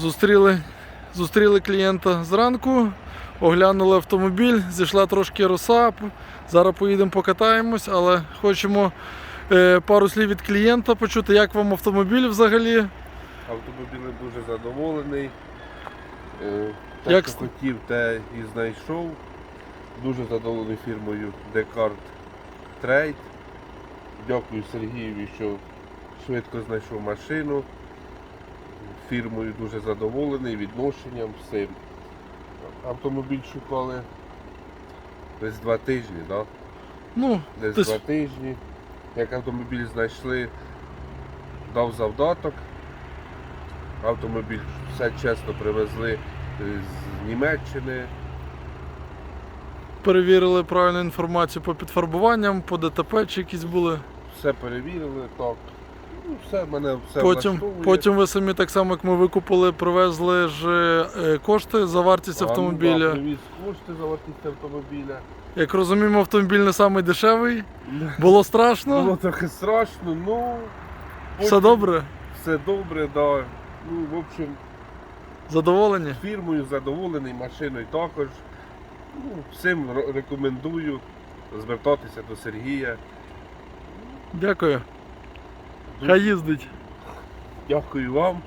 Зустріли, зустріли клієнта зранку, оглянули автомобіль, зійшла трошки роса. Зараз поїдемо покатаємось, але хочемо е, пару слів від клієнта почути, як вам автомобіль взагалі. Автомобілем дуже задоволений. Е, Те, Як що хотів, те і знайшов. Дуже задоволений фірмою Descartes Trade. Дякую Сергієві, що швидко знайшов машину. Фірмою дуже задоволений, відношенням, всім. Автомобіль шукали десь два тижні, да? Ну, десь Десь- два тижні. Як автомобіль знайшли, дав завдаток. Автомобіль все чесно привезли е, з Німеччини. перевірили правильну інформацію по підфарбуванням, по ДТП чи якісь були. Все перевірили, так. Ну, все, мене все Потім, влаштовує. потім ви самі так само, як ми викупили, привезли ж е, кошти за вартість А, ну, да, автомобіля. привіз кошти за вартість автомобіля. Як розуміємо, автомобіль не самий дешевий. Було страшно. Було трохи страшно, ну. Все потім добре? Все добре, да. Ну, в общем, Задоволені? фірмою задоволений, машиною також. Ну, всім ро- рекомендую звертатися до Сергія. Дякую. Хай їздить. Дякую вам.